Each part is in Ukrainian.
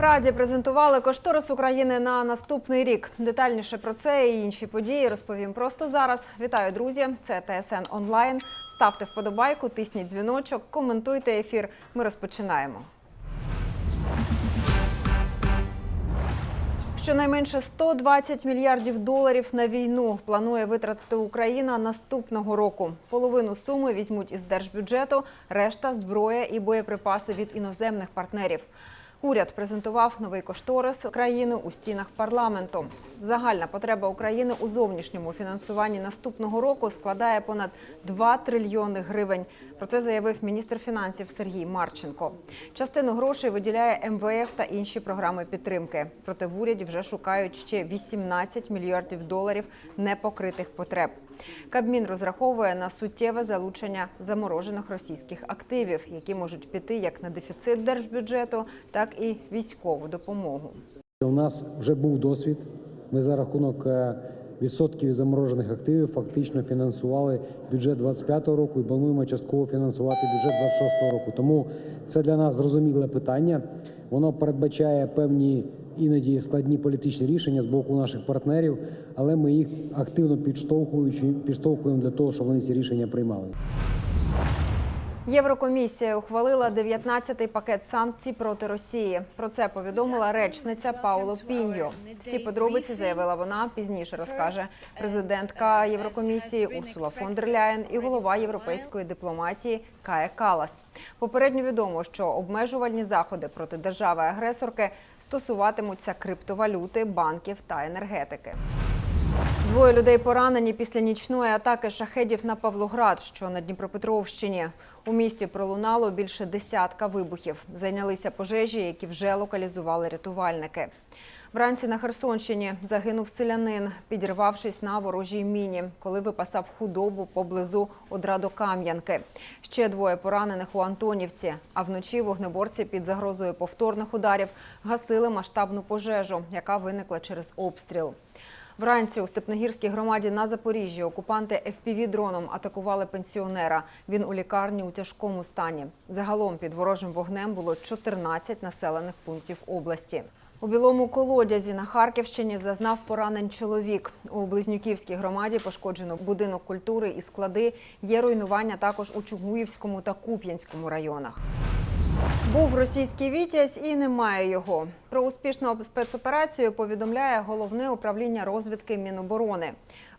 Раді презентували кошторис України на наступний рік. Детальніше про це і інші події розповім просто зараз. Вітаю, друзі! Це ТСН онлайн. Ставте вподобайку, тисніть дзвіночок, коментуйте ефір. Ми розпочинаємо. Щонайменше 120 мільярдів доларів на війну планує витратити Україна наступного року. Половину суми візьмуть із держбюджету, решта зброя і боєприпаси від іноземних партнерів. Уряд презентував новий кошторис країни у стінах парламенту. Загальна потреба України у зовнішньому фінансуванні наступного року складає понад 2 трильйони гривень. Про це заявив міністр фінансів Сергій Марченко. Частину грошей виділяє МВФ та інші програми підтримки. Проте в уряді вже шукають ще 18 мільярдів доларів непокритих потреб. Кабмін розраховує на суттєве залучення заморожених російських активів, які можуть піти як на дефіцит держбюджету, так і військову допомогу. У нас вже був досвід. Ми за рахунок е, відсотків заморожених активів фактично фінансували бюджет 25-го року і плануємо частково фінансувати бюджет 26-го року. Тому це для нас зрозуміле питання. Воно передбачає певні іноді складні політичні рішення з боку наших партнерів, але ми їх активно підштовхуючи підштовхуємо для того, щоб вони ці рішення приймали. Єврокомісія ухвалила 19-й пакет санкцій проти Росії. Про це повідомила речниця Пауло Піньо. Всі подробиці заявила вона. Пізніше розкаже президентка Єврокомісії Урсула фон дер Ляєн і голова європейської дипломатії Кая Калас. Попередньо відомо, що обмежувальні заходи проти держави-агресорки стосуватимуться криптовалюти, банків та енергетики. Двоє людей поранені після нічної атаки шахедів на Павлоград, що на Дніпропетровщині. У місті пролунало більше десятка вибухів. Зайнялися пожежі, які вже локалізували рятувальники. Вранці на Херсонщині загинув селянин, підірвавшись на ворожій міні, коли випасав худобу поблизу Одрадокам'янки. Ще двоє поранених у Антонівці. А вночі вогнеборці під загрозою повторних ударів гасили масштабну пожежу, яка виникла через обстріл. Вранці у Степногірській громаді на Запоріжжі окупанти FPV-дроном атакували пенсіонера. Він у лікарні у тяжкому стані. Загалом під ворожим вогнем було 14 населених пунктів області. У білому колодязі на Харківщині зазнав поранень чоловік. У Близнюківській громаді пошкоджено будинок культури і склади. Є руйнування також у Чугуївському та Куп'янському районах. Був російський вітязь і немає його. Про успішну спецоперацію повідомляє головне управління розвідки Міноборони.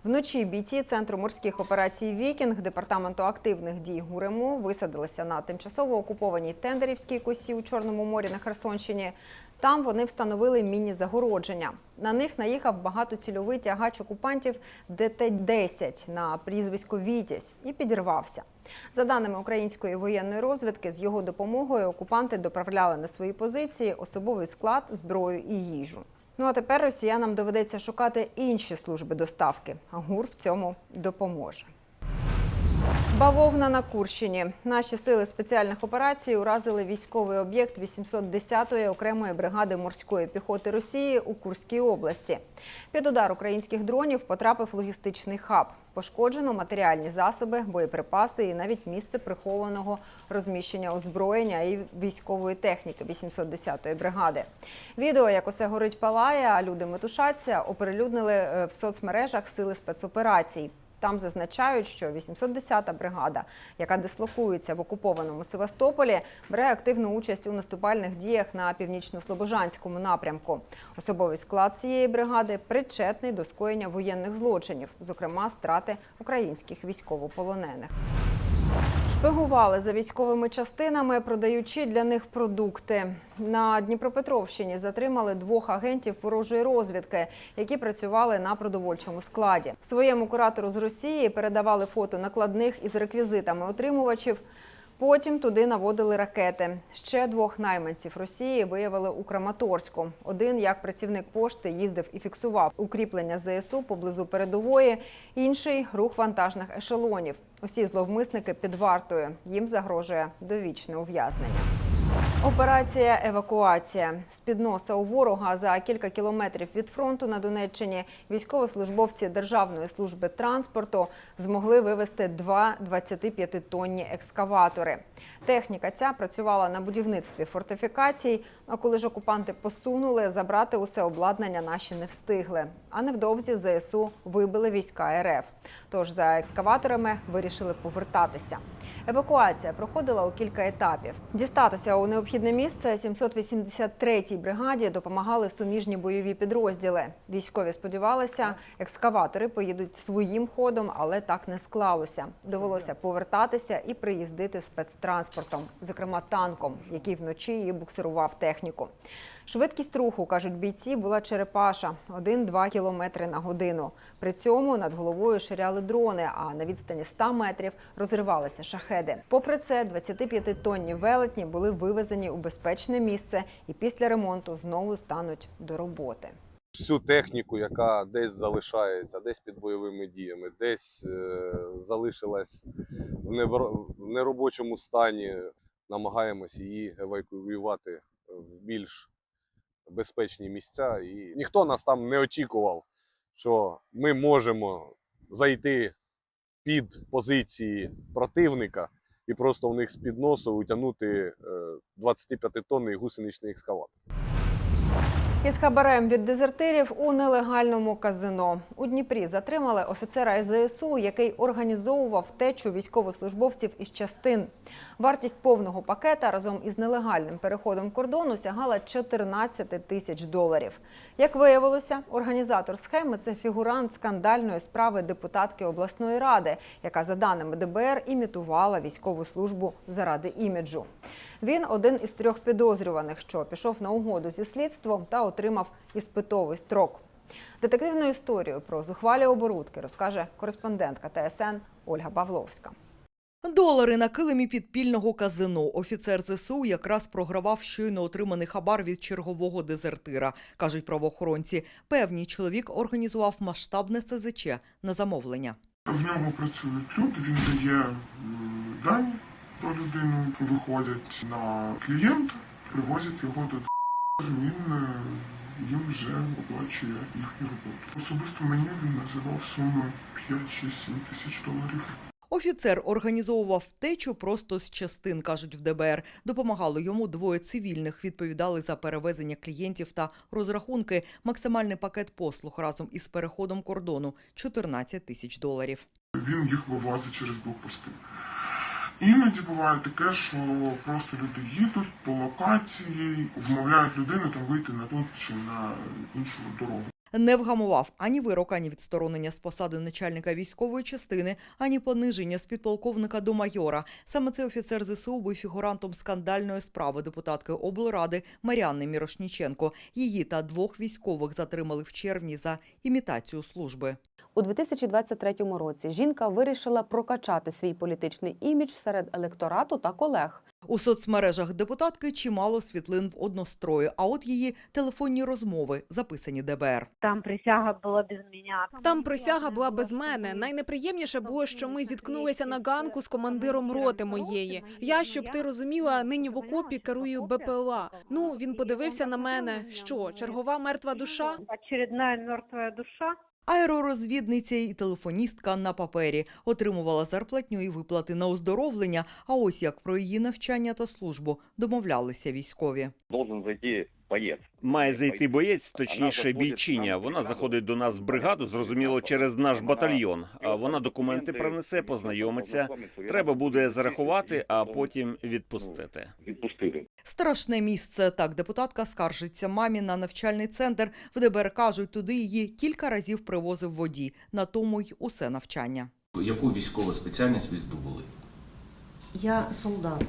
Вночі бійці центру морських операцій Вікінг департаменту активних дій ГУРЕМУ висадилися на тимчасово окупованій Тендерівській косі у Чорному морі на Херсонщині. Там вони встановили міні-загородження. На них наїхав багатоцільовий тягач окупантів ДТ-10 на прізвисько Вітязь і підірвався. За даними української воєнної розвідки, з його допомогою окупанти доправляли на свої позиції особовий склад, зброю і їжу. Ну а тепер росіянам доведеться шукати інші служби доставки. ГУР в цьому допоможе. Бавовна на Курщині. Наші сили спеціальних операцій уразили військовий об'єкт 810-ї окремої бригади морської піхоти Росії у Курській області. Під удар українських дронів потрапив логістичний хаб. Пошкоджено матеріальні засоби, боєприпаси і навіть місце прихованого розміщення озброєння і військової техніки 810-ї бригади. Відео, як усе горить палає, а люди метушаться, оприлюднили е, в соцмережах сили спецоперацій. Там зазначають, що 810-та бригада, яка дислокується в окупованому Севастополі, бере активну участь у наступальних діях на північно-слобожанському напрямку. Особовий склад цієї бригади причетний до скоєння воєнних злочинів, зокрема страти українських військовополонених. Шпигували за військовими частинами, продаючи для них продукти. На Дніпропетровщині затримали двох агентів ворожої розвідки, які працювали на продовольчому складі. Своєму куратору з Росії передавали фото накладних із реквізитами отримувачів. Потім туди наводили ракети. Ще двох найманців Росії виявили у Краматорську. Один, як працівник пошти, їздив і фіксував укріплення ЗСУ поблизу передової. Інший рух вантажних ешелонів. Усі зловмисники під вартою. Їм загрожує довічне ув'язнення. Операція евакуація з під носа у ворога за кілька кілометрів від фронту на Донеччині військовослужбовці Державної служби транспорту змогли вивезти два 25-тонні екскаватори. Техніка ця працювала на будівництві фортифікацій. А коли ж окупанти посунули, забрати усе обладнання наші не встигли. А невдовзі ЗСУ вибили війська РФ. Тож за екскаваторами вирішили повертатися. Евакуація проходила у кілька етапів. Дістатися у необхідне місце 783-й бригаді допомагали суміжні бойові підрозділи. Військові сподівалися, екскаватори поїдуть своїм ходом, але так не склалося. Довелося повертатися і приїздити спецтранспортом, зокрема танком, який вночі її буксирував техніку. Швидкість руху, кажуть бійці, була черепаша 1-2 кілометри на годину. При цьому над головою ширяли дрони, а на відстані 100 метрів розривалися шахеди. Попри це, 25-тонні велетні були вивезені у безпечне місце і після ремонту знову стануть до роботи. всю техніку, яка десь залишається, десь під бойовими діями, десь е, залишилась в в неробочому стані, намагаємось її евакуювати в більш безпечні місця. І ніхто нас там не очікував, що ми можемо зайти під позиції противника і просто у них з-під носу утягнути 25-тонний гусеничний екскаватор. Із хабарем від дезертирів у нелегальному казино у Дніпрі затримали офіцера ЗСУ, який організовував втечу військовослужбовців із частин. Вартість повного пакета разом із нелегальним переходом кордону сягала 14 тисяч доларів. Як виявилося, організатор схеми це фігурант скандальної справи депутатки обласної ради, яка за даними ДБР імітувала військову службу заради іміджу. Він один із трьох підозрюваних, що пішов на угоду зі слідством та отримав іспитовий строк. Детективну історію про зухвалі оборудки розкаже кореспондентка ТСН Ольга Павловська. Долари на килимі підпільного казино. Офіцер ЗСУ якраз програвав щойно отриманий хабар від чергового дезертира, кажуть правоохоронці. Певні чоловік організував масштабне СЗЧ на замовлення. В нього працюють люди, він дає дані про людину, виходять на клієнта, привозять його до він е, їм вже оплачує їхню роботу. Особисто мені він називав суму 5-6-7 тисяч доларів. Офіцер організовував втечу просто з частин, кажуть в ДБР. Допомагало йому двоє цивільних. Відповідали за перевезення клієнтів та розрахунки. Максимальний пакет послуг разом із переходом кордону 14 тисяч доларів. Він їх вивозить через блокпости. Іноді буває таке, що просто люди їдуть по локації, вмовляють людину там вийти на ту чи на іншу дорогу. Не вгамував ані вирок, ані відсторонення з посади начальника військової частини, ані пониження з підполковника до майора. Саме цей офіцер ЗСУ був фігурантом скандальної справи депутатки облради Маріанни Мірошніченко. Її та двох військових затримали в червні за імітацію служби. У 2023 році жінка вирішила прокачати свій політичний імідж серед електорату та колег. У соцмережах депутатки чимало світлин в однострої, а от її телефонні розмови записані ДБР. Там присяга була без мене. Там присяга була без мене. Найнеприємніше було, що ми зіткнулися на ганку з командиром роти моєї. Я, щоб ти розуміла, нині в окопі керую БПЛА. Ну він подивився на мене. Що чергова мертва душа? Очередная мертвая душа. Аеророзвідниця і телефоністка на папері отримувала зарплатню і виплати на оздоровлення. А ось як про її навчання та службу домовлялися військові. должен зайти боец. Має зайти боєць, точніше бійчиня. Вона заходить до нас в бригаду, зрозуміло, через наш батальйон. А вона документи принесе, познайомиться. Треба буде зарахувати, а потім відпустити. Відпустити. Страшне місце. Так депутатка скаржиться мамі на навчальний центр. В ДБР кажуть, туди її кілька разів привозив водій. На тому й усе навчання. Яку військову спеціальність ви здобули? Я солдат.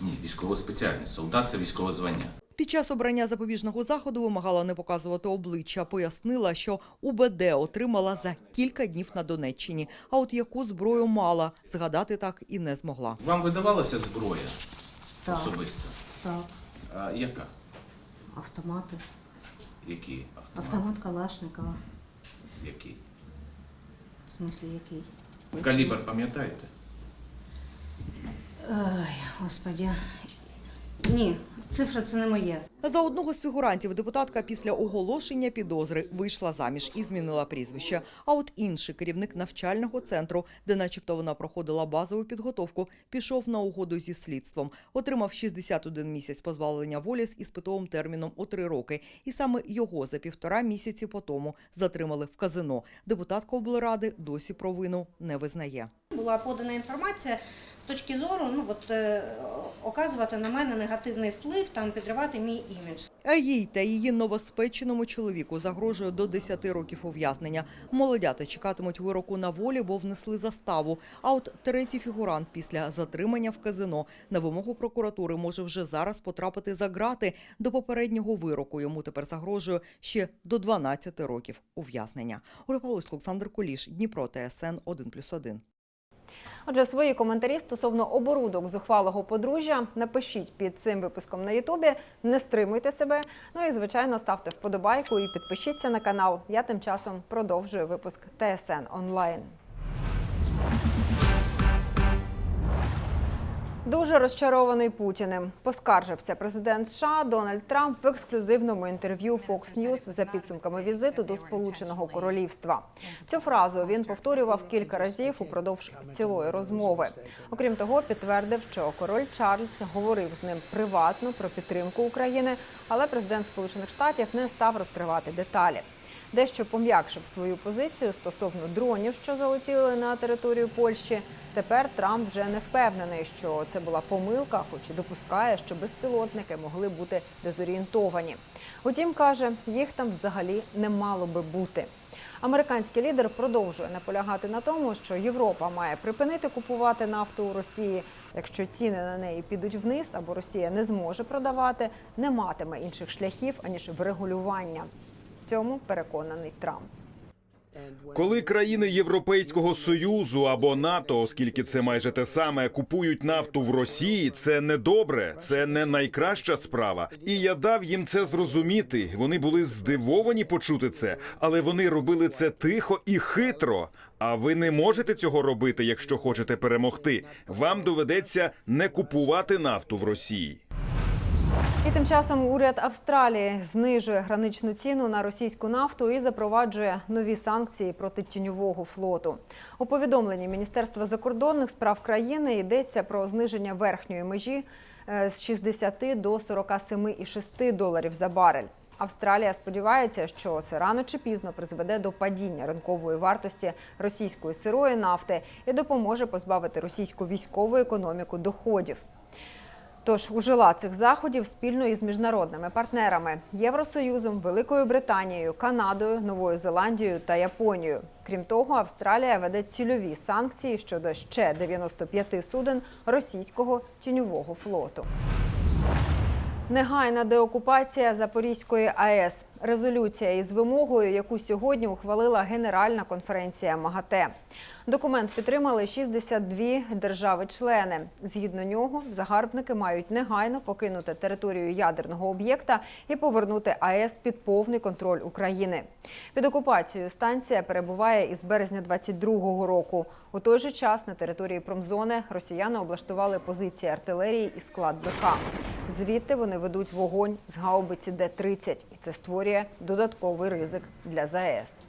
Ні, військова спеціальність. Солдат це військове звання. Під час обрання запобіжного заходу вимагала не показувати обличчя. Пояснила, що УБД отримала за кілька днів на Донеччині. А от яку зброю мала, згадати так і не змогла. Вам видавалася зброя Так, особисто? так. А яка? Автомати. Які автомати? Автомат Калашникова. Які? В смислі який? Калібр пам'ятаєте? Ой, господи. Ні, цифра це не моє. За одного з фігурантів депутатка після оголошення підозри вийшла заміж і змінила прізвище. А от інший керівник навчального центру, де начебто вона проходила базову підготовку, пішов на угоду зі слідством. Отримав 61 місяць позбавлення волі з іспитовим терміном у три роки. І саме його за півтора місяці по тому затримали в казино. Депутатка облради досі провину не визнає. Була подана інформація з точки зору, ну от е, оказувати на мене негативний вплив, там підривати мій імідж. А їй та її новоспеченому чоловіку загрожує до 10 років ув'язнення. Молодята чекатимуть вироку на волі, бо внесли заставу. А от третій фігурант після затримання в казино на вимогу прокуратури може вже зараз потрапити за ґрати. До попереднього вироку йому тепер загрожує ще до 12 років ув'язнення. Олександр Куліш, Дніпро, ТСН 1+,1. Отже, свої коментарі стосовно оборудок зухвалого подружжя напишіть під цим випуском на Ютубі. Не стримуйте себе. Ну і звичайно ставте вподобайку і підпишіться на канал. Я тим часом продовжую випуск ТСН онлайн. Дуже розчарований Путіним. Поскаржився президент США Дональд Трамп в ексклюзивному інтерв'ю Fox News за підсумками візиту до Сполученого Королівства. Цю фразу він повторював кілька разів упродовж цілої розмови. Окрім того, підтвердив, що король Чарльз говорив з ним приватно про підтримку України, але президент Сполучених Штатів не став розкривати деталі. Дещо пом'якшив свою позицію стосовно дронів, що залетіли на територію Польщі. Тепер Трамп вже не впевнений, що це була помилка, хоч і допускає, що безпілотники могли бути дезорієнтовані. Утім, каже, їх там взагалі не мало би бути. Американський лідер продовжує наполягати на тому, що Європа має припинити купувати нафту у Росії. Якщо ціни на неї підуть вниз або Росія не зможе продавати, не матиме інших шляхів аніж врегулювання. Цьому переконаний Трамп. Коли країни Європейського союзу або НАТО, оскільки це майже те саме, купують нафту в Росії, це не добре, це не найкраща справа. І я дав їм це зрозуміти. Вони були здивовані почути це, але вони робили це тихо і хитро. А ви не можете цього робити, якщо хочете перемогти. Вам доведеться не купувати нафту в Росії. І тим часом уряд Австралії знижує граничну ціну на російську нафту і запроваджує нові санкції проти тіньового флоту. У повідомленні Міністерства закордонних справ країни йдеться про зниження верхньої межі е, з 60 до 47,6 доларів за барель. Австралія сподівається, що це рано чи пізно призведе до падіння ринкової вартості російської сирої нафти і допоможе позбавити російську військову економіку доходів. Тож ужила цих заходів спільно із міжнародними партнерами Євросоюзом, Великою Британією, Канадою, Новою Зеландією та Японією. Крім того, Австралія веде цільові санкції щодо ще 95 суден російського тіньового флоту. Негайна деокупація Запорізької АЕС. Резолюція із вимогою, яку сьогодні ухвалила Генеральна конференція МАГАТЕ. Документ підтримали 62 держави-члени. Згідно нього, загарбники мають негайно покинути територію ядерного об'єкта і повернути АЕС під повний контроль України. Під окупацією станція перебуває із березня 22-го року. У той же час на території промзони росіяни облаштували позиції артилерії і склад БК. Звідти вони ведуть вогонь з гаубиці Д-30, і це створює додатковий ризик для ЗАЕС.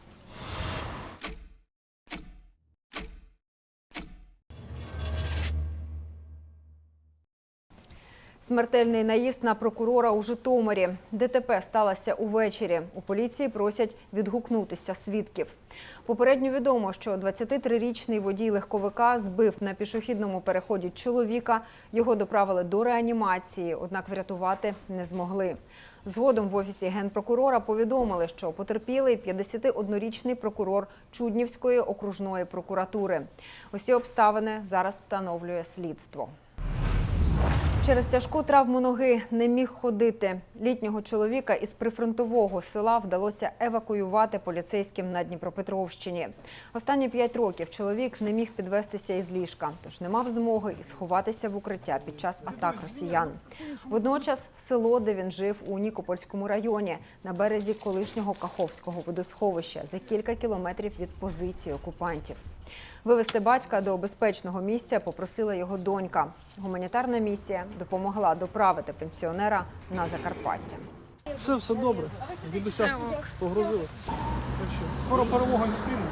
Смертельний наїзд на прокурора у Житомирі. ДТП сталося увечері. У поліції просять відгукнутися свідків. Попередньо відомо, що 23-річний водій легковика збив на пішохідному переході чоловіка. Його доправили до реанімації, однак врятувати не змогли. Згодом в офісі генпрокурора повідомили, що потерпілий 51-річний прокурор Чуднівської окружної прокуратури. Усі обставини зараз встановлює слідство. Через тяжку травму ноги не міг ходити. Літнього чоловіка із прифронтового села вдалося евакуювати поліцейським на Дніпропетровщині. Останні п'ять років чоловік не міг підвестися із ліжка, тож не мав змоги і сховатися в укриття під час атак росіян. Водночас село, де він жив у Нікопольському районі, на березі колишнього Каховського водосховища за кілька кілометрів від позиції окупантів. Вивести батька до безпечного місця попросила його донька. Гуманітарна місія допомогла доправити пенсіонера на Закарпаття. Все, все добре. Дідуся погрузили. Що, скоро перемога зустрінемо.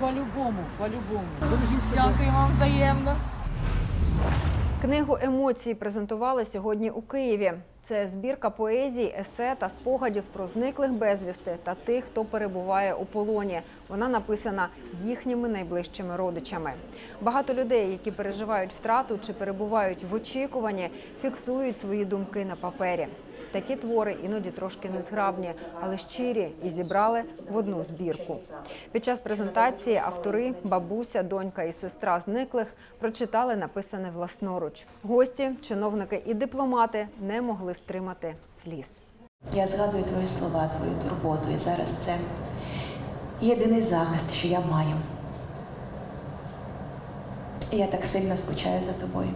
По-любому, по-любому. Дякую вам взаємно. Книгу емоцій презентували сьогодні у Києві. Це збірка поезій, есе та спогадів про зниклих безвісти та тих, хто перебуває у полоні. Вона написана їхніми найближчими родичами. Багато людей, які переживають втрату чи перебувають в очікуванні, фіксують свої думки на папері. Такі твори іноді трошки незграбні, але щирі і зібрали в одну збірку. Під час презентації автори, бабуся, донька і сестра зниклих прочитали написане власноруч. Гості, чиновники і дипломати не могли стримати сліз. Я згадую твої слова, твою турботу, і зараз це єдиний захист, що я маю. Я так сильно скучаю за тобою,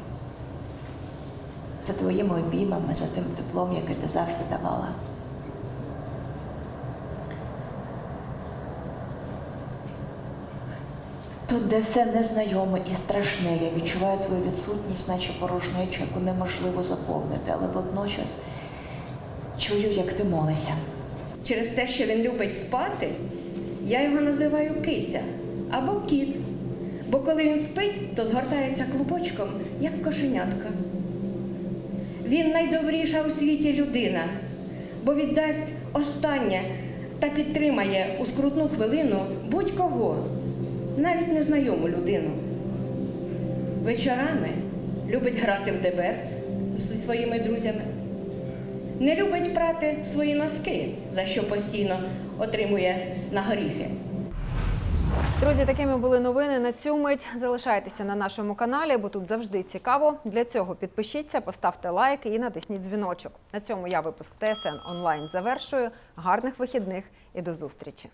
за твоїми обіймами, за тим теплом, яке ти завжди давала. Тут, де все незнайоме і страшне, я відчуваю твою відсутність, наче порожнечу, яку неможливо заповнити, але водночас чую, як ти молишся. Через те, що він любить спати, я його називаю киця або кіт. Бо коли він спить, то згортається клубочком, як кошенятка. Він найдобріша у світі людина, бо віддасть останнє та підтримає у скрутну хвилину будь-кого, навіть незнайому людину. Вечорами любить грати в деберц зі своїми друзями. Не любить прати свої носки, за що постійно отримує на горіхи. Друзі, такими були новини на цю мить. Залишайтеся на нашому каналі, бо тут завжди цікаво. Для цього підпишіться, поставте лайк і натисніть дзвіночок. На цьому я випуск ТСН онлайн завершую. Гарних вихідних і до зустрічі.